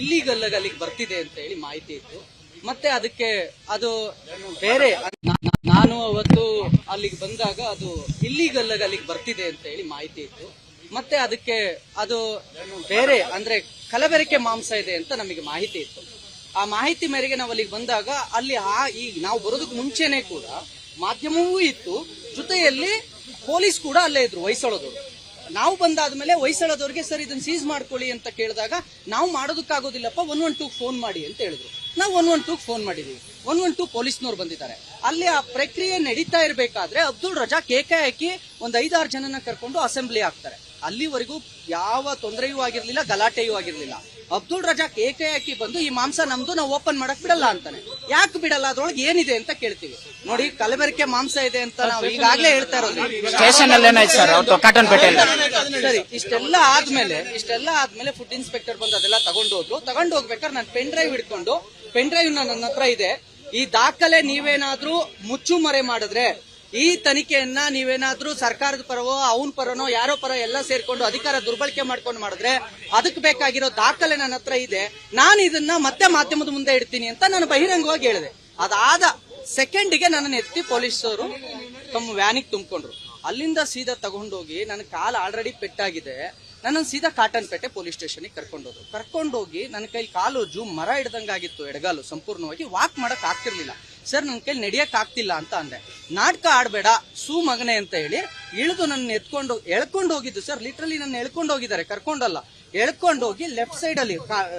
Illegal ಅಲ್ಲಿಗೆ ಬರ್ತಿದೆ ಅಂತ ಹೇಳಿ ಮಾಹಿತಿ ಇತ್ತು. ಮತ್ತೆ ಅದಕ್ಕೆ ಅದು ಬೇರೆ, ನಾನು ಅವತ್ತು ಅಲ್ಲಿಗೆ ಬಂದಾಗ ಅದು ಇಲ್ಲಿಗಲ್ ಅಲ್ಲಿಗೆ ಬರ್ತಿದೆ ಅಂತ ಹೇಳಿ ಮಾಹಿತಿ ಇತ್ತು. ಮತ್ತೆ ಅದಕ್ಕೆ ಅದು ಬೇರೆ, ಅಂದ್ರೆ ಕಲಬೆರಕೆ ಮಾಂಸ ಇದೆ ಅಂತ ನಮಗೆ ಮಾಹಿತಿ ಇತ್ತು. ಆ ಮಾಹಿತಿ ಮೇರೆಗೆ ನಾವು ಅಲ್ಲಿಗೆ ಬಂದಾಗ ಅಲ್ಲಿ ಆ ಈ ನಾವು ಬರೋದಕ್ಕೆ ಮುಂಚೆನೆ ಕೂಡ ಮಾಧ್ಯಮವೂ ಇತ್ತು. ಜೊತೆಯಲ್ಲಿ ಪೊಲೀಸ್ ಕೂಡ ಅಲ್ಲೇ ಇದ್ರು, ಹೊಯ್ಸಳದವರು. ನಾವು ಬಂದಾದ್ಮೇಲೆ ಹೊಯ್ಸಳದವ್ರಿಗೆ ಸರ್ ಇದನ್ನ ಸೀಸ್ ಮಾಡ್ಕೊಳ್ಳಿ ಅಂತ ಕೇಳಿದಾಗ ನಾವು ಮಾಡೋದಕ್ಕಾಗೋದಿಲ್ಲಪ್ಪ ಒನ್ ಒನ್ ಟೂ ಫೋನ್ ಮಾಡಿ ಅಂತ ಹೇಳಿದ್ರು. ನಾವು ಒನ್ ಒನ್ ಟೂಗೆ ಫೋನ್ ಮಾಡಿದೀವಿ. ಒನ್ ಒನ್ ಟೂ ಪೊಲೀಸ್ನವ್ರು ಬಂದಿದ್ದಾರೆ. ಅಲ್ಲಿ ಆ ಪ್ರಕ್ರಿಯೆ ನಡೀತಾ ಇರಬೇಕಾದ್ರೆ ಅಬ್ದುಲ್ ರಜಾಕ್ ಏಕಾಏಕಿ ಒಂದು ಐದಾರು ಜನನ ಕರ್ಕೊಂಡು ಅಸೆಂಬ್ಲಿ ಆಗ್ತಾರೆ. ಅಲ್ಲಿವರೆಗೂ ಯಾವ ತೊಂದರೆಯೂ ಆಗಿರಲಿಲ್ಲ, ಗಲಾಟೆಯೂ ಆಗಿರ್ಲಿಲ್ಲ. ಅಬ್ದುಲ್ ರಜಾಕ್ ಏಕಾಏಕಿ ಬಂದು ಈ ಮಾಂಸ ನಮ್ದು ನಾವು ಓಪನ್ ಮಾಡಕ್ ಬಿಡಲ್ಲ ಅಂತಾನೆ. ಯಾಕೆ ಬಿಡಲ್ಲ? ಅದ್ರೊಳಗೆ ಏನಿದೆ ಅಂತ ಕೇಳ್ತೀವಿ. ನೋಡಿ ಕಲಬೆರಕೆ ಮಾಂಸ ಇದೆ ಅಂತ ನಾವು ಈಗಾಗಲೇ ಹೇಳ್ತಾ ಇರೋದು. ಸ್ಟೇಷನ್ ಸರಿ ಇಷ್ಟೆಲ್ಲ ಆದ್ಮೇಲೆ ಇಷ್ಟೆಲ್ಲ ಆದ್ಮೇಲೆ ಫುಡ್ ಇನ್ಸ್ಪೆಕ್ಟರ್ ಬಂದು ಅದೆಲ್ಲ ತಗೊಂಡು ಹೋದ್ರು. ತಗೊಂಡು ಹೋಗ್ಬೇಕಾದ್ರೆ ನಾನು ಪೆನ್ ಡ್ರೈವ್ ಹಿಡ್ಕೊಂಡು ಪೆನ್ ಡ್ರೈವ್ ನನ್ನ ಹತ್ರ ಇದೆ. ಈ ದಾಖಲೆ ನೀವೇನಾದ್ರೂ ಮುಚ್ಚುಮರೆ ಮಾಡಿದ್ರೆ ಈ ತನಿಖೆಯನ್ನ ನೀವೇನಾದ್ರೂ ಸರ್ಕಾರದ ಪರವೋ, ಅವನ್ ಪರನೋ, ಯಾರೋ ಪರ ಎಲ್ಲ ಸೇರ್ಕೊಂಡು ಅಧಿಕಾರ ದುರ್ಬಳಕೆ ಮಾಡ್ಕೊಂಡು ಮಾಡಿದ್ರೆ ಅದಕ್ಕೆ ಬೇಕಾಗಿರೋ ದಾಖಲೆ ನನ್ನ ಹತ್ರ ಇದೆ. ನಾನು ಇದನ್ನ ಮತ್ತೆ ಮಾಧ್ಯಮದ ಮುಂದೆ ಇಡ್ತೀನಿ ಅಂತ ನಾನು ಬಹಿರಂಗವಾಗಿ ಹೇಳಿದೆ. ಅದಾದ ಸೆಕೆಂಡ್ಗೆ ನನ್ನನ್ನು ಎತ್ತಿ ಪೊಲೀಸರು ತಮ್ಮ ವ್ಯಾನಿಗೆ ತುಂಬಿಕೊಂಡ್ರು. ಅಲ್ಲಿಂದ ಸೀದಾ ತಗೊಂಡೋಗಿ ನನ್ನ ಕಾಲು ಆಲ್ರೆಡಿ ಪೆಟ್ಟಾಗಿದೆ. ನನ್ನ ಸೀದಾ ಕಾಟನ್ಪೇಟೆ ಪೊಲೀಸ್ ಸ್ಟೇಷನ್ಗೆ ಕರ್ಕೊಂಡೋದ್ರು. ಕರ್ಕೊಂಡೋಗಿ ನನ್ನ ಕೈ ಕಾಲು ಜೂ ಮರ ಹಿಡ್ದಂಗಾಗಿತ್ತು ಎಡಗಾಲು, ಸಂಪೂರ್ಣವಾಗಿ ವಾಕ್ ಮಾಡಕ್ ಆಗ್ತಿರ್ಲಿಲ್ಲ. ಸರ್ ನನ್ನ ಕೈಲಿ ನಡಿಯಕ್ ಆಗ್ತಿಲ್ಲ ಅಂತ ಅಂದೆ. ನಾಟಕ ಆಡ್ಬೇಡ, ಸೂ ಮಗನೆ ಅಂತ ಹೇಳಿ ಇಳಿದು ನನ್ನ ಎತ್ಕೊಂಡು, ಎಳ್ಕೊಂಡು ಹೋಗಿದ್ದು ಸರ್. ಲಿಟ್ರಲಿ ನನ್ನ ಎಳ್ಕೊಂಡು ಹೋಗಿದ್ದಾರೆ, ಕರ್ಕೊಂಡಲ್ಲ. ಎಳ್ಕೊಂಡು ಹೋಗಿ ಲೆಫ್ಟ್ ಸೈಡ್ ಅಲ್ಲಿ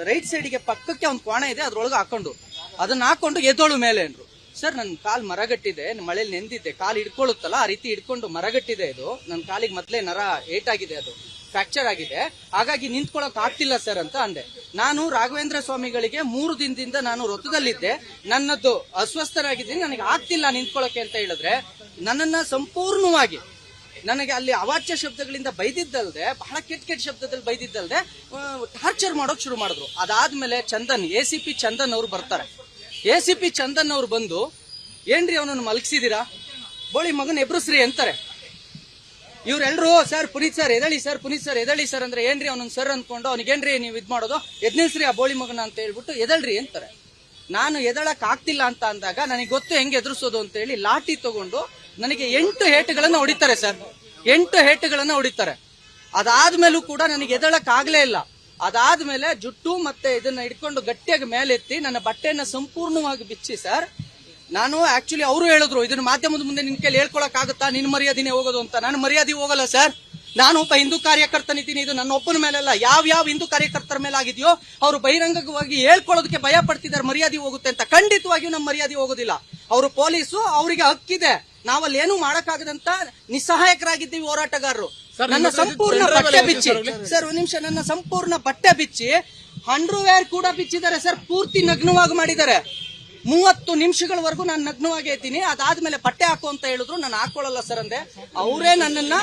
ರೈಟ್ ಸೈಡ್ಗೆ ಪಕ್ಕಕ್ಕೆ ಒಂದು ಕೋಣ ಇದೆ, ಅದ್ರೊಳಗೆ ಹಾಕೊಂಡು, ಅದನ್ನ ಹಾಕೊಂಡು ಎದ್ದೋಳು ಮೇಲೆ ಅಂದ್ರು. ಸರ್ ನನ್ನ ಕಾಲ್ ಮರಗಟ್ಟಿದೆ ಮಳೆಯಲ್ಲಿ ನೆಂದಿದ್ದೆ. ಕಾಲು ಹಿಡ್ಕೊಳ್ಳುತ್ತಲ್ಲ ಆ ರೀತಿ ಹಿಡ್ಕೊಂಡು ಮರಗಟ್ಟಿದೆ ಇದು. ನನ್ನ ಕಾಲಿಗೆ ಮೊದಲೇ ನರ ಏಟಾಗಿದೆ ಅದು. ಫ್ರಾಕ್ಚರ್ ಆಗಿದೆ. ಹಾಗಾಗಿ ನಿಂತ್ಕೊಳಕ್ ಆಗ್ತಿಲ್ಲ ಸರ್ ಅಂತ ಅಂದೆ. ನಾನು ರಾಘವೇಂದ್ರ ಸ್ವಾಮಿಗಳಿಗೆ ಮೂರು ದಿನದಿಂದ ನಾನು ವೃತ್ತದಲ್ಲಿದ್ದೆ ನನ್ನದು ಅಸ್ವಸ್ಥರಾಗಿದ್ದೀನಿ. ನನಗೆ ಆಗ್ತಿಲ್ಲ ನಿಂತ್ಕೊಳ್ಳೋಕೆ ಅಂತ ಹೇಳಿದ್ರೆ ನನ್ನನ್ನ ಸಂಪೂರ್ಣವಾಗಿ ನನಗೆ ಅಲ್ಲಿ ಅವಾಚ್ಯ ಶಬ್ದಗಳಿಂದ ಬೈದಿದ್ದಲ್ದೆ, ಬಹಳ ಕೆಟ್ಟ ಕೆಟ್ಟ ಶಬ್ದದಲ್ಲಿ ಬೈದಿದ್ದಲ್ದೆ ಟಾರ್ಚರ್ ಮಾಡೋಕ್ ಶುರು ಮಾಡಿದ್ರು. ಅದಾದ್ಮೇಲೆ Chandan A C P Chandan ಅವರು ಬರ್ತಾರೆ. ಎ ಸಿ ಪಿ ಚಂದನ್ ಅವ್ರು ಬಂದು, ಏನ್ರಿ ಅವನನ್ನು ಮಲಗಿಸಿದೀರಾ? ಬೋಳಿ ಮಗನ್ ಎಬ್ರಸ್ರಿ ಅಂತಾರೆ. ಇವ್ರೆಲ್ರು, ಸರ್, ಪುನೀತ್ ಸರ್, ಎದಳಿ ಸರ್, ಪುನೀತ್ ಸರ್, ಎದಳಿ ಸರ್ ಅಂದ್ರೆ ಏನ್ರಿ ಅವನೊಂದು ಸರ್ ಅನ್ಕೊಂಡು ಅವನಿಗೇನ್ರಿ ನೀವು ಇದ್ ಮಾಡೋದು? ಎದ್ನಿಸ್ರಿ ಆ ಬೋಳಿ ಮಗನ ಅಂತ ಹೇಳ್ಬಿಟ್ಟು ಎದಳ್ರಿ ಅಂತಾರೆ. ನಾನು ಎದಳಕ್ ಆಗ್ತಿಲ್ಲ ಅಂತ ಅಂದಾಗ ನನಗೆ ಗೊತ್ತು ಹೆಂಗೆ ಎದುರಿಸೋದು ಅಂತ ಹೇಳಿ ಲಾಠಿ ತಗೊಂಡು ನನಗೆ ಎಂಟು ಹೇಟುಗಳನ್ನ ಹೊಡಿತಾರೆ, ಸರ್. ಎಂಟು ಹೇಟುಗಳನ್ನ ಹೊಡಿತಾರೆ. ಅದಾದ್ಮೇಲೂ ಕೂಡ ನನಗೆ ಎದಳಕ್ ಆಗ್ಲೇ ಇಲ್ಲ. ಅದಾದ್ಮೇಲೆ ಜುಟ್ಟು ಮತ್ತೆ ಇದನ್ನ ಹಿಡ್ಕೊಂಡು ಗಟ್ಟಿಯಾಗಿ ಮೇಲೆತ್ತಿ ನನ್ನ ಬಟ್ಟೆಯನ್ನ ಸಂಪೂರ್ಣವಾಗಿ ಬಿಚ್ಚಿ, ಸರ್ ನಾನು ಆಕ್ಚುಲಿ ಅವರು ಹೇಳಿದ್ರು ಇದನ್ನ ಮಾಧ್ಯಮದ ಮುಂದೆ ನಿನ್ ಕೇಳಿ ಹೇಳ್ಕೊಳಕ್ ಆಗುತ್ತಾ ನಿನ್ ಮರ್ಯಾದಿನೇ ಹೋಗೋದು ಅಂತ. ನಾನು ಮರ್ಯಾದೆ ಹೋಗಲ್ಲ ಸರ್. ನಾನು ಒಬ್ಬ ಹಿಂದೂ ಕಾರ್ಯಕರ್ತನಿದ್ದೀನಿ ಇದು ನನ್ನ ಒಬ್ಬನ ಮೇಲೆಲ್ಲ. ಯಾವ ಯಾವ ಹಿಂದೂ ಕಾರ್ಯಕರ್ತರ ಮೇಲೆ ಆಗಿದೆಯೋ ಅವರು ಬಹಿರಂಗವಾಗಿ ಹೇಳ್ಕೊಳ್ಳೋದಕ್ಕೆ ಭಯ ಪಡ್ತಿದ್ದಾರೆ ಮರ್ಯಾದೆ ಹೋಗುತ್ತೆ ಅಂತ. ಖಂಡಿತವಾಗಿಯೂ ನಮ್ಮ ಮರ್ಯಾದೆ ಹೋಗೋದಿಲ್ಲ. ಅವರು ಪೊಲೀಸು ಅವರಿಗೆ ಹಕ್ಕಿದೆ. ನಾವಲ್ಲಿ ಏನು ಮಾಡಕ್ಕಾಗದಂತ ನಿಸ್ಸಹಾಯಕರಾಗಿದ್ದೀವಿ ಹೋರಾಟಗಾರರು. ನನ್ನ ಸಂಪೂರ್ಣ ಬಟ್ಟೆ ಬಿಚ್ಚಿ. ಸರ್ ಒಂದ್ ನಿಮಿಷ ನನ್ನ ಸಂಪೂರ್ಣ ಬಟ್ಟೆ ಬಿಚ್ಚಿ ಅಂಡರ್ವೇರ್ ಕೂಡ ಬಿಚ್ಚಿದ್ದಾರೆ ಸರ್. ಪೂರ್ತಿ ನಗ್ನವಾಗಿ ಮಾಡಿದ್ದಾರೆ. ಮೂವತ್ತು ನಿಮಿಷಗಳವರೆಗೂ ನಾನು ನಗ್ನವಾಗೇ ಇದ್ದೀನಿ. ಅದಾದ್ಮೇಲೆ ಬಟ್ಟೆ ಹಾಕು ಅಂತ ಹೇಳಿದ್ರು. ನಾನು ಹಾಕೊಳ್ಳಲ್ಲ ಸರ್ ಅಂದೆ. ಅವರೇ ನನ್ನನ್ನ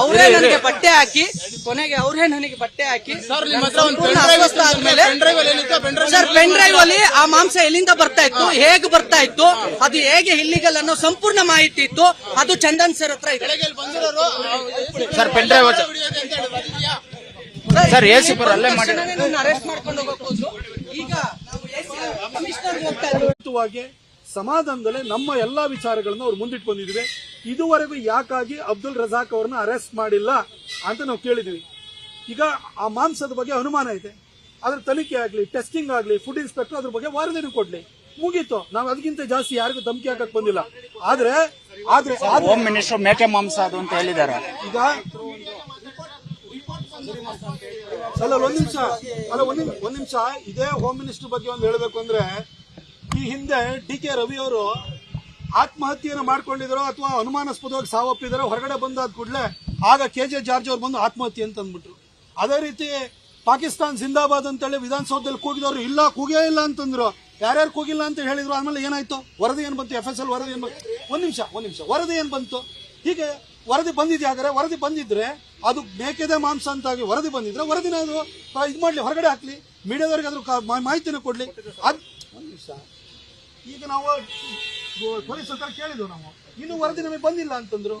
ಅವರೇ ನನಗೆ ಬಟ್ಟೆ ಹಾಕಿ ಕೊನೆಗೆ ಅವರೇ ನನಗೆ ಬಟ್ಟೆ ಹಾಕಿ ಆದ್ಮೇಲೆ ಸರ್ ಪೆನ್ ಡ್ರೈವ್ ಅಲ್ಲಿ ಆ ಮಾಂಸ ಎಲ್ಲಿಂದ ಬರ್ತಾ ಇತ್ತು? ಹೇಗೆ ಬರ್ತಾ ಇತ್ತು? ಅದು ಹೇಗೆ ಇಲ್ಲಿಗಲ್ ಅನ್ನೋ ಸಂಪೂರ್ಣ ಮಾಹಿತಿ ಇತ್ತು. ಅದು ಚಂದನ್ ಸರ್ ಹತ್ರ ಇದೆ ಸರ್ ಪೆನ್ ಡ್ರೈವ್ ಸರ್ ಅಲ್ಲೇ ಮಾಡಿ ಅರೆಸ್ಟ್ ಮಾಡ್ಕೊಂಡು ಹೋಗಬಹುದು ಈಗ ಕಮಿಷನರ್ ಸಮಾಧಾನದಲ್ಲೇ ನಮ್ಮ ಎಲ್ಲಾ ವಿಚಾರಗಳನ್ನು ಅವ್ರು ಮುಂದಿಟ್ಟು ಬಂದಿದ್ವಿ. ಇದುವರೆಗೂ ಯಾಕಾಗಿ ಅಬ್ದುಲ್ ರಜಾಕ್ ಅವ್ರನ್ನ ಅರೆಸ್ಟ್ ಮಾಡಿಲ್ಲ ಅಂತ ನಾವು ಕೇಳಿದ್ವಿ ಈಗ ಆ ಮಾಂಸದ ಬಗ್ಗೆ ಅನುಮಾನ ಇದೆ ಅದ್ರ ತನಿಖೆ ಆಗ್ಲಿ ಟೆಸ್ಟಿಂಗ್ ಆಗ್ಲಿ ಫುಡ್ ಇನ್ಸ್ಪೆಕ್ಟರ್ ಅದ್ರ ಬಗ್ಗೆ ವರದಿನೂ ಕೊಡ್ಲಿ. ಮುಗೀತು. ನಾವು ಅದಕ್ಕಿಂತ ಜಾಸ್ತಿ ಯಾರಿಗೂ ಧಮಕಿ ಹಾಕಕ್ ಬಂದಿಲ್ಲ. ಆದ್ರೆ ಆದ್ರೆ ಆದ್ರೆ ಹೋಮ್ ಮಿನಿಸ್ಟರ್ ಮೇಕೆ ಮಾಂಸ ಅದು ಅಂತ ಹೇಳಿದ್ದಾರೆ. ಈಗ ಅಲ್ಲ, ಒಂದ್ ನಿಮಿಷ. ಅಲ್ಲ, ಒಂದ್ ನಿಮಿಷ ಒಂದ್ ನಿಮಿಷ. ಇದೇ ಹೋಮ್ ಮಿನಿಸ್ಟರ್ ಬಗ್ಗೆ ಒಂದು ಹೇಳಬೇಕು ಅಂದ್ರೆ, ಈ ಹಿಂದೆ ಡಿ ಕೆ ರವಿ ಅವರು ಆತ್ಮಹತ್ಯೆಯನ್ನು ಮಾಡ್ಕೊಂಡಿದ್ರು ಅಥವಾ ಅನುಮಾನಾಸ್ಪದವಾಗಿ ಸಾವಪ್ಪಿದಾರೋ ಹೊರಗಡೆ ಬಂದಾದ ಕೂಡಲೇ ಆಗ ಕೆ ಜೆ ಜಾರ್ಜ್ ಅವ್ರು ಬಂದು ಆತ್ಮಹತ್ಯೆ ಅಂತ ಅಂದ್ಬಿಟ್ರು. ಅದೇ ರೀತಿ ಪಾಕಿಸ್ತಾನ್ ಜಿಂದಾಬಾದ್ ಅಂತೇಳಿ ವಿಧಾನಸೌಧದಲ್ಲಿ ಕೂಗಿದವರು ಇಲ್ಲ, ಕೂಗೇ ಇಲ್ಲ ಅಂತಂದ್ರು. ಯಾರ್ಯಾರು ಕೂಗಿಲ್ಲ ಅಂತ ಹೇಳಿದ್ರು ಆಮೇಲೆ ಏನಾಯ್ತು? ವರದಿ ಏನು ಬಂತು? ಎಫ್ ಎಸ್ ಎಲ್ ವರದಿ ಏನು ಬಂತು? ಒಂದ್ ನಿಮಿಷ ಒಂದ್ ನಿಮಿಷ. ವರದಿ ಏನು ಬಂತು? ಹೀಗೆ ವರದಿ ಬಂದಿದ್ಯಾ ಹಾಗಾದ್ರೆ? ವರದಿ ಬಂದಿದ್ರೆ ಅದು ಮೇಕೆದೆ ಮಾಂಸ ಅಂತಾಗಿ ವರದಿ ಬಂದಿದ್ರೆ ವರದಿನ ಅದು ಇದು ಮಾಡ್ಲಿ, ಹೊರಗಡೆ ಹಾಕ್ಲಿ, ಮೀಡಿಯಾದವ್ರಿಗೆ ಅದ್ರ ಮಾಹಿತಿನ ಕೊಡ್ಲಿ. ಅದು ಈಗ ನಾವು ಪೊಲೀಸ್ ಹತ್ರ ಕೇಳಿದ್ವು ನಾವು. ಇನ್ನು ವರದಿ ನಮಗೆ ಬಂದಿಲ್ಲ ಅಂತಂದ್ರು.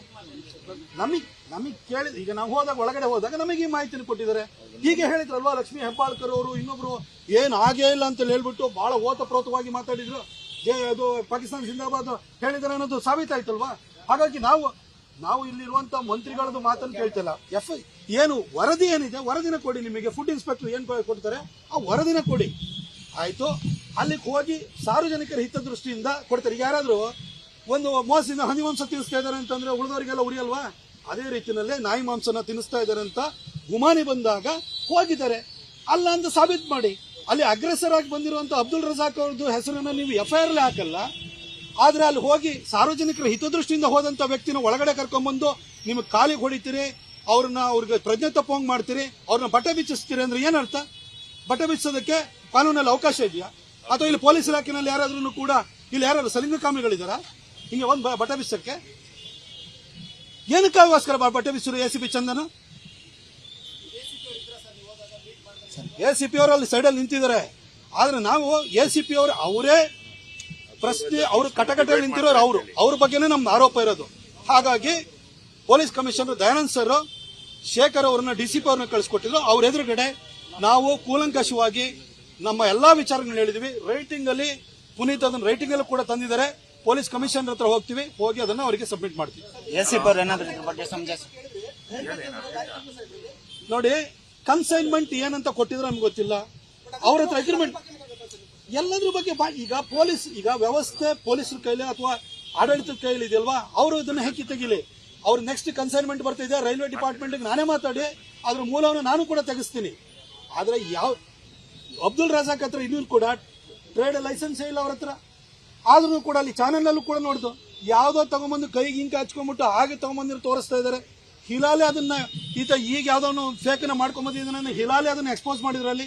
ನಮಗ್ ನಮಗ್ ಕೇಳಿದ, ಈಗ ನಾವು ಹೋದಾಗ, ಒಳಗಡೆ ಹೋದಾಗ ನಮಗೆ ಈ ಮಾಹಿತಿನ ಕೊಟ್ಟಿದ್ದಾರೆ. ಹೀಗೆ ಹೇಳಿದ್ರಲ್ವಾ ಲಕ್ಷ್ಮೀ ಹೆಬ್ಬಾಳ್ಕರ್ ಅವರು, ಇನ್ನೊಬ್ರು ಏನ್ ಆಗೇ ಇಲ್ಲ ಅಂತ ಹೇಳ್ಬಿಟ್ಟು ಬಹಳ ಓತಪ್ರೋತವಾಗಿ ಮಾತಾಡಿದ್ರು. ಜೆ ಅದು ಪಾಕಿಸ್ತಾನ ಜಿಂದಾಬಾದ್ ಹೇಳಿದಾರೆ ಅನ್ನೋದು ಸಾಬೀತಾಯ್ತಲ್ವಾ? ಹಾಗಾಗಿ ನಾವು ನಾವು ಇಲ್ಲಿರುವಂತ ಮಂತ್ರಿಗಳದ್ದು ಮಾತನ್ನು ಕೇಳ್ತಿಲ್ಲ. ಎಫ್ ಏನು, ವರದಿ ಏನಿದೆ, ವರದಿನ ಕೊಡಿ ನಿಮಗೆ. ಫುಡ್ ಇನ್ಸ್ಪೆಕ್ಟರ್ ಏನ್ ಕೊಡ್ತಾರೆ? ಆ ವರದಿನ ಕೊಡಿ. ಆಯ್ತು. ಅಲ್ಲಿಗೆ ಹೋಗಿ ಸಾರ್ವಜನಿಕರ ಹಿತದೃಷ್ಟಿಯಿಂದ ಕೊಡ್ತಾರೆ. ಯಾರಾದರೂ ಒಂದು ಮೋಸದಿಂದ ಹನಿ ಮಾಂಸ ತಿನ್ನಿಸ್ತಾ ಇದಾರೆ ಅಂತಂದ್ರೆ ಉಳಿದವರಿಗೆಲ್ಲ ಉರಿಯಲ್ವಾ? ಅದೇ ರೀತಿಯಲ್ಲೇ ನಾಯಿ ಮಾಂಸನ ತಿನ್ನಿಸ್ತಾ ಇದ್ದಾರೆ ಅಂತ ಗುಮಾನಿ ಬಂದಾಗ ಹೋಗಿದ್ದಾರೆ. ಅಲ್ಲ ಅಂತ ಸಾಬೀತು ಮಾಡಿ. ಅಲ್ಲಿ ಅಗ್ರೆಸರ್ ಆಗಿ ಬಂದಿರುವಂತ ಅಬ್ದುಲ್ ರಜಾಕ್ ಅವ್ರದ್ದು ಹೆಸರನ್ನ ನೀವು ಎಫ್ ಐ ಹಾಕಲ್ಲ. ಆದ್ರೆ ಅಲ್ಲಿ ಹೋಗಿ ಸಾರ್ವಜನಿಕರ ಹಿತದೃಷ್ಟಿಯಿಂದ ಹೋದಂತ ವ್ಯಕ್ತಿನ ಒಳಗಡೆ ಕರ್ಕೊಂಡ್ಬಂದು ನಿಮಗೆ ಕಾಲಿಗೆ ಹೊಡಿತೀರಿ, ಅವ್ರನ್ನ ಅವ್ರಿಗೆ ಪ್ರಜ್ಞೆ ತಪ್ಪೋಂಗ್ ಮಾಡ್ತೀರಿ, ಅವ್ರನ್ನ ಬಟ್ಟೆ ಬಿಚ್ಚಿಸ್ತೀರಿ ಅಂದ್ರೆ ಏನರ್ಥ ಬಟ್ಟೆ ಬಿಚ್ಚಿಸೋದಕ್ಕೆ ಕಾನೂನಲ್ಲಿ ಅವಕಾಶ ಇದೆಯಾ? ಅಥವಾ ಇಲ್ಲಿ ಪೊಲೀಸ್ ಇಲಾಖೆನಲ್ಲಿ ಯಾರಾದ್ರೂ ಕೂಡ ಇಲ್ಲಿ ಯಾರು ಸಲಿಂಗಕಾಮಿಗಳಿದ್ದಾರಾ ಹಿಂಗೆ ಒಂದು ಬಟ್ಟೆ ಬಿಚ್ಚಕ್ಕೆ ಏನಕ್ಕಾಗೋಸ್ಕರ ಬ- ಬಟ್ಟೆ ಬಿಸಿರು A C P Chandana? A C P ಅವರು ಅಲ್ಲಿ ಸೈಡಲ್ಲಿ ನಿಂತಿದ್ದಾರೆ ಆದ್ರೆ ನಾವು ಎ ಸಿ ಪಿ ಅವರು ಅವರೇ ಪ್ರಶ್ನೆ ಅವರು ಕಟಕಟೆ ನಿಂತಿರೋರು ಅವರು. ಅವ್ರ ಬಗ್ಗೆನೇ ನಮ್ದು ಆರೋಪ ಇರೋದು. ಹಾಗಾಗಿ police commissioner Dayanand sir Shekhar ಅವರನ್ನ ಡಿ ಸಿ ಪಿ ಅವ್ರನ್ನ ಕಳಿಸ್ಕೊಟ್ಟಿದ್ರು. ಅವ್ರ ಎದುರುಗಡೆ ನಾವು ಕೂಲಂಕಷವಾಗಿ ನಮ್ಮ ಎಲ್ಲಾ ವಿಚಾರಗಳನ್ನ ಹೇಳಿದ್ವಿ. ರೈಟಿಂಗ್ ಅಲ್ಲಿ ಪುನೀತ್ ಅದನ್ನ ರೈಟಿಂಗ್ ಅಲ್ಲಿ ಕೂಡ ತಂದಿದ್ದಾರೆ. ಪೊಲೀಸ್ ಕಮಿಷನರ್ ಹತ್ರ ಹೋಗ್ತೀವಿ. ಹೋಗಿ ಅದನ್ನ ಅವರಿಗೆ ಸಬ್ಮಿಟ್ ಮಾಡ್ತೀವಿ. ನೋಡಿ ಕನ್ಸೈನ್ಮೆಂಟ್ ಏನಂತ ಕೊಟ್ಟಿದ್ರೆ ನಮ್ಗೆ ಗೊತ್ತಿಲ್ಲ. ಅವ್ರ ಹತ್ರ ಅಗ್ರಿಮೆಂಟ್ ಎಲ್ಲದ್ರ ಬಗ್ಗೆ ಈಗ ಪೊಲೀಸ್, ಈಗ ವ್ಯವಸ್ಥೆ ಪೊಲೀಸರ ಕೈಲಿ ಅಥವಾ ಆಡಳಿತದ ಕೈಲಿ ಇದೆಯಲ್ವಾ? ಅವರು ಇದನ್ನ ಹೆಕ್ಕಿ ತೆಗಿಲಿ. ಅವ್ರು ನೆಕ್ಸ್ಟ್ ಕನ್ಸೈನ್ಮೆಂಟ್ ಬರ್ತಿದೆ ರೈಲ್ವೆ ಡಿಪಾರ್ಟ್ಮೆಂಟ್ ನಾನೇ ಮಾತಾಡಿ, ಅದ್ರ ಮೂಲವನ್ನು ನಾನು ಕೂಡ ತೆಗೆಸ್ತೀನಿ. ಆದರೆ ಯಾವ ಅಬ್ದುಲ್ ರಜಾಕ್ ಹತ್ರ ಇನ್ನೂ ಕೂಡ ಟ್ರೇಡ್ ಲೈಸೆನ್ಸೇ ಇಲ್ಲ ಅವ್ರ ಹತ್ರ. ಆದ್ರೂ ಕೂಡ ಅಲ್ಲಿ ಚಾನೆಲ್ ಕೂಡ ನೋಡ್ದು. ಯಾವ್ದೋ ತಗೊಂಬಂದು ಕೈಗೆ ಹಿಂಗೆ ಹಚ್ಕೊಂಡ್ಬಿಟ್ಟು ಹಾಗೆ ತಗೊಂಬಂದಿರೋ ತೋರಿಸ್ತಾ ಇದ್ದಾರೆ ಹಿಲಾಲೆ ಅದನ್ನ ಈತ ಈಗ ಯಾವ್ದೋ ಫೇಕ್ನ ಮಾಡ್ಕೊಂಬಂದಿದ್ದಾನೆ ಹಿಲಾಲೆ ಅದನ್ನ ಎಕ್ಸ್ಪೋಸ್ ಮಾಡಿದ್ರಲ್ಲಿ.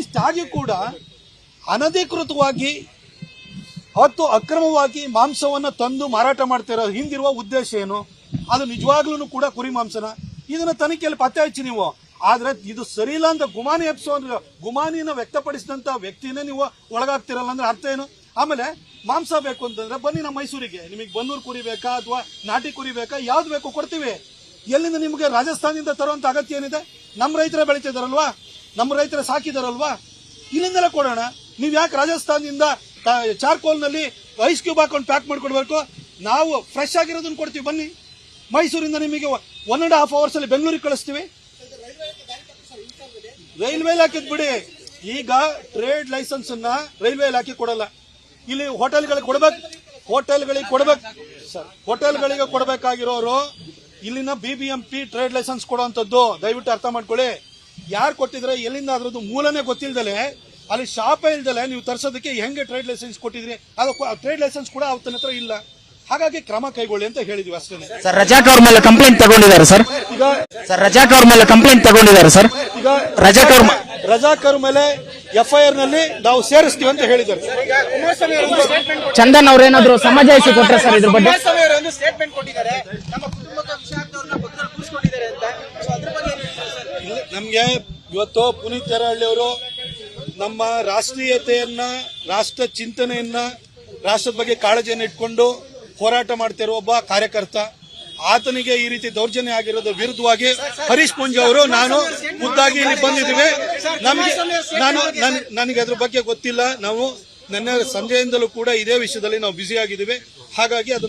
ಇಷ್ಟಾಗಿ ಕೂಡ ಅನಧಿಕೃತವಾಗಿ ಹತ್ತು ಅಕ್ರಮವಾಗಿ ಮಾಂಸವನ್ನು ತಂದು ಮಾರಾಟ ಮಾಡ್ತಿರೋ ಹಿಂದಿರುವ ಉದ್ದೇಶ ಏನು? ಅದು ನಿಜವಾಗ್ಲೂ ಕೂಡ ಕುರಿ ಮಾಂಸನ? ಇದನ್ನ ತನಿಖೆಯಲ್ಲಿ ಪತ್ತೆ ಹಚ್ಚಿ ನೀವು. ಆದ್ರೆ ಇದು ಸರಿ ಇಲ್ಲ ಅಂತ ಗುಮಾನಿ ಎಪ್ಸೋ ಗುಮಾನಿನ ವ್ಯಕ್ತಪಡಿಸಿದಂತ ವ್ಯಕ್ತಿನೇ ನೀವು ಒಳಗಾಗ್ತಿರಲ್ಲ ಅಂದ್ರೆ ಅರ್ಥ ಏನು? ಆಮೇಲೆ ಮಾಂಸ ಬೇಕು ಅಂತಂದ್ರೆ ಬನ್ನಿ ನಮ್ಮ ಮೈಸೂರಿಗೆ. ನಿಮಗೆ ಬನ್ನೂರು ಕುರಿ ಬೇಕಾ ಅಥವಾ ನಾಟಿ ಕುರಿ ಬೇಕಾ? ಯಾವ್ದು ಬೇಕು ಕೊಡ್ತೀವಿ. ಎಲ್ಲಿಂದ ನಿಮಗೆ ರಾಜಸ್ಥಾನದಿಂದ ತರುವಂತ ಅಗತ್ಯ ಏನಿದೆ? ನಮ್ಮ ರೈತರ ಬೆಳೀತಿದಾರಲ್ವಾ? ನಮ್ಮ ರೈತರ ಸಾಕಿದಾರಲ್ವಾ? ಇಲ್ಲಿಂದಲೇ ಕೊಡೋಣ. ನೀವ್ ಯಾಕೆ ರಾಜಸ್ಥಾನದಿಂದ ಚಾರ್ಕೋಲ್ನಲ್ಲಿ ಐಸ್ ಕ್ಯೂಬ್ ಹಾಕೊಂಡು ಪ್ಯಾಕ್ ಮಾಡ್ಕೊಡ್ಬೇಕು? ನಾವು ಫ್ರೆಶ್ ಆಗಿರೋದನ್ನು ಕೊಡ್ತೀವಿ, ಬನ್ನಿ. ಮೈಸೂರಿಂದ ನಿಮಗೆ ಒನ್ ಅಂಡ್ ಹಾಫ್ ಅವರ್ಸ್ ಅಲ್ಲಿ ಬೆಂಗಳೂರಿಗೆ ಕಳಿಸ್ತೀವಿ. ರೈಲ್ವೆ ಇಲಾಖೆದ್ ಬಿಡಿ. ಈಗ ಟ್ರೇಡ್ ಲೈಸೆನ್ಸ್ ಅನ್ನ ರೈಲ್ವೆ ಇಲಾಖೆ ಕೊಡಲ್ಲ. ಇಲ್ಲಿ ಹೋಟೆಲ್ಗಳಿಗೆ ಕೊಡ್ಬೇಕು ಹೋಟೆಲ್ಗಳಿಗೆ ಕೊಡ್ಬೇಕು. ಸರ್, ಹೋಟೆಲ್ಗಳಿಗೆ ಕೊಡಬೇಕಾಗಿರೋರು ಇಲ್ಲಿನ B B M trade licence ಕೊಡುವಂತದ್ದು ದಯವಿಟ್ಟು ಅರ್ಥ ಮಾಡ್ಕೊಳ್ಳಿ. ಯಾರು ಕೊಟ್ಟಿದ್ರೆ, ಎಲ್ಲಿಂದ ಅದ್ರದ್ದು ಮೂಲನೇ ಗೊತ್ತಿಲ್ದಲೆ ಅಲ್ಲಿ ಶಾಪ ಇಲ್ದಲೆ ನೀವು ತರ್ಸೋದಕ್ಕೆ ಹೆಂಗೆ ಟ್ರೇಡ್ ಲೈಸೆನ್ಸ್ ಕೊಟ್ಟಿದ್ರಿ? ಅದು ಟ್ರೇಡ್ ಲೈಸೆನ್ಸ್ ಕೂಡ ಅವತ್ತಿನ ಹತ್ರ ಇಲ್ಲ. ಹಾಗಾಗಿ ಕ್ರಮ ಕೈಗೊಳ್ಳಿ ಅಂತ ಹೇಳಿದ್ವಿ ಅಷ್ಟೇ. ಸರ್ ರಜಾಕ್ ಅವ್ರ ಮೇಲೆ ಕಂಪ್ಲೇಂಟ್ ತಗೊಂಡಿದ್ದಾರೆ ಸರ್. ಈಗ ಸರ್ ರಜಾಕ್ ಅವ್ರ ಮೇಲೆ ಕಂಪ್ಲೇಂಟ್ ತಗೊಂಡಿದ್ದಾರೆ ಸರ್. ಈಗ ರಜಾಕ್ ಅವ್ರ ರಜಾಕರ್ ರಜಾಕ್ ಅವ್ರ ಮೇಲೆ ಎಫ್ಐಆರ್ನಲ್ಲಿ ನಾವು ಸೇರಿಸ್ತೀವಿ ಅಂತ ಹೇಳಿದ್ದಾರೆ. ಚಂದನ್ ಅವ್ರೇನಾದ್ರು ಸಮಜಾಯಿಸಿ ಕೊಟ್ರೆ ಸರ್ ಇದ್ರ ಬಗ್ಗೆ? ಒಂದು ಸ್ಟೇಟ್ಮೆಂಟ್ ಕೊಟ್ಟಿದ್ದಾರೆ. ನಮ್ಮ ಕುಟುಂಬದ ವಿಷಯ ಆಗ್ದವ್ರನ್ನ ಪಕ್ಕದಲ್ಲಿ ಕೂರಿಸ್ಕೊಂಡಿದ್ದಾರೆ ಅಂತ. ಸೊ ಅದ್ರ ಬಗ್ಗೆ ಏನ್ ಹೇಳ್ತೀರಾ ಸರ್? ಇಲ್ಲ, ನಮ್ಗೆ ಇವತ್ತು ಪುನೀತ್ ಚರಹಳ್ಳಿ ಅವರು ನಮ್ಮ ರಾಷ್ಟ್ರೀಯತೆಯನ್ನ, ರಾಷ್ಟ್ರ ಚಿಂತನೆಯನ್ನ, ರಾಷ್ಟ್ರದ ಬಗ್ಗೆ ಕಾಳಜಿಯನ್ನು ಇಟ್ಕೊಂಡು ಹೋರಾಟ ಮಾಡ್ತಿರುವ ಒಬ್ಬ ಕಾರ್ಯಕರ್ತ. ಆತನಿಗೆ ಈ ರೀತಿ ದೌರ್ಜನ್ಯ ಆಗಿರೋದ್ರ ವಿರುದ್ಧವಾಗಿ ಹರೀಶ್ ಪುಂಜ್ ಅವರು, ನಾನು ಮುದ್ದಾಗಿ ಇಲ್ಲಿ ಬಂದಿದ್ದೀವಿ. ನಮಗೆ, ನಾನು, ನನ್- ನನಗೆ ಅದ್ರ ಬಗ್ಗೆ ಗೊತ್ತಿಲ್ಲ. ನಾವು ನನ್ನ ಸಂಜೆಯಿಂದಲೂ ಕೂಡ ಇದೇ ವಿಷಯದಲ್ಲಿ ನಾವು ಬ್ಯುಸಿ ಆಗಿದ್ದೀವಿ. ಹಾಗಾಗಿ ಅದನ್ನು